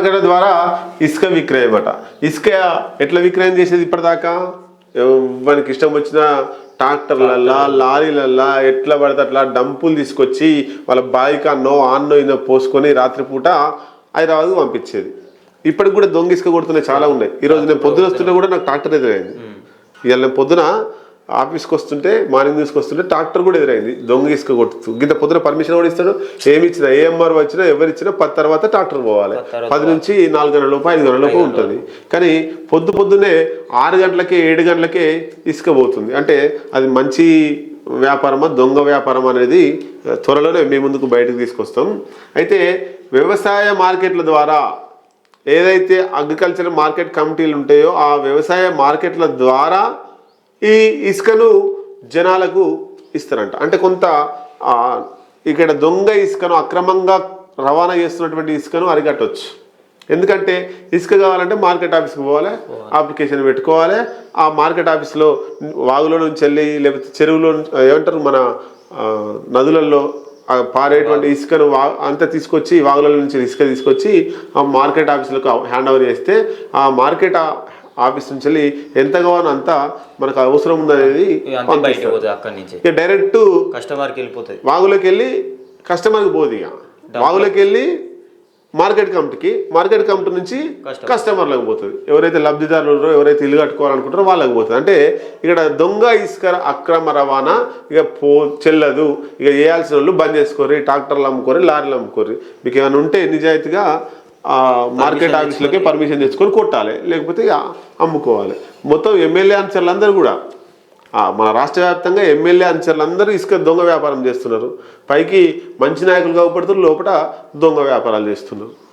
మార్కెట్ల ద్వారా ఇసుక విక్రయం అట ఇసుక ఎట్లా విక్రయం చేసేది ఇప్పటిదాకా? మనకి ఇష్టం వచ్చిన ట్రాక్టర్లల్లా లారీలల్లా ఎట్లా పడితే అట్లా డంపులు తీసుకొచ్చి వాళ్ళ బాయికి అన్నో ఆన్నో ఇన్నో పోసుకొని రాత్రిపూట హైదరాబాద్ పంపించేది. ఇప్పటికి కూడా దొంగ ఇసుక కొడుతున్నాయి చాలా ఉన్నాయి. ఈరోజు నేను పొద్దున వస్తుంటే కూడా నాకు ట్రాక్టర్ ఎదురైంది. ఇవాళ నేను పొద్దున ఆఫీస్కి వస్తుంటే మార్నింగ్ న్యూస్కి వస్తుంటే ట్రాక్టర్ కూడా ఎదురైంది. దొంగ ఇసుక కొడుతూ గింత పొద్దున పర్మిషన్ కూడా ఇస్తాడు. ఏమి ఇచ్చినా ఏఎంఆర్ వచ్చినా ఎవరు ఇచ్చినా పది తర్వాత ట్రాక్టర్ పోవాలి. పది నుంచి నాలుగు గంటల లోపు ఐదు గంటల లోపు ఉంటుంది. కానీ పొద్దు పొద్దునే ఆరు గంటలకే ఏడు గంటలకే ఇసుక పోతుంది. అంటే అది మంచి వ్యాపారమా దొంగ వ్యాపారం అనేది త్వరలోనే మీ ముందుకు బయటకు తీసుకొస్తాం. అయితే వ్యవసాయ మార్కెట్ల ద్వారా ఏదైతే అగ్రికల్చర్ మార్కెట్ కమిటీలు ఉంటాయో ఆ వ్యవసాయ మార్కెట్ల ద్వారా ఈ ఇసుకను జనాలకు ఇస్తారంట. అంటే కొంత ఇక్కడ దొంగ ఇసుకను అక్రమంగా రవాణా చేస్తున్నటువంటి ఇసుకను అరికట్టవచ్చు ఎందుకంటే ఇసుక కావాలంటే మార్కెట్ ఆఫీస్కి పోవాలి అప్లికేషన్ పెట్టుకోవాలి. ఆ మార్కెట్ ఆఫీస్లో వాగులో నుంచి వెళ్ళి లేకపోతే చెరువులో ఏమంటారు మన నదులలో పారేటువంటి ఇసుకను వా అంతా తీసుకొచ్చి వాగుల నుంచి ఇసుక తీసుకొచ్చి ఆ మార్కెట్ ఆఫీసులకు హ్యాండ్ ఓవర్ చేస్తే ఆ మార్కెట్ ఆఫీస్ నుంచి వెళ్ళి ఎంత కావాలో అంత మనకు అవసరం ఉందనేది ఇక డైరెక్ట్ కస్టమర్కి వెళ్ళిపోతుంది వాగులోకి వెళ్ళి కస్టమర్కి పోదు ఇక. వాగులోకి వెళ్ళి మార్కెట్ కమిటీకి మార్కెట్ కమిటీ నుంచి కస్టమర్లకు పోతుంది. ఎవరైతే లబ్ధిదారులు ఉన్నారో ఎవరైతే ఇల్లు కట్టుకోవాలనుకుంటారో వాళ్ళకి పోతుంది. అంటే ఇక్కడ దొంగ ఇసుక అక్రమ రవాణా ఇక పో చెల్లదు. ఇక చేయాల్సిన వాళ్ళు బంద్ చేసుకోరు ట్రాక్టర్లు అమ్ముకోరు లారీలు అమ్ముకోరు మీకు ఏమైనా ఉంటే నిజాయితీగా మార్కెట్ ఆఫీస్లోకి పర్మిషన్ తెచ్చుకొని కొట్టాలి. లేకపోతే ఇక అమ్ముకోవాలి. మొత్తం ఎమ్మెల్యే అనుచరులు అందరూ కూడా మన రాష్ట్ర వ్యాప్తంగా ఎమ్మెల్యే అనుచరులు అందరూ ఇసుక దొంగ వ్యాపారం చేస్తున్నారు. పైకి మంచి నాయకులు కాకపోతున్నారు లోపల దొంగ వ్యాపారాలు చేస్తున్నారు.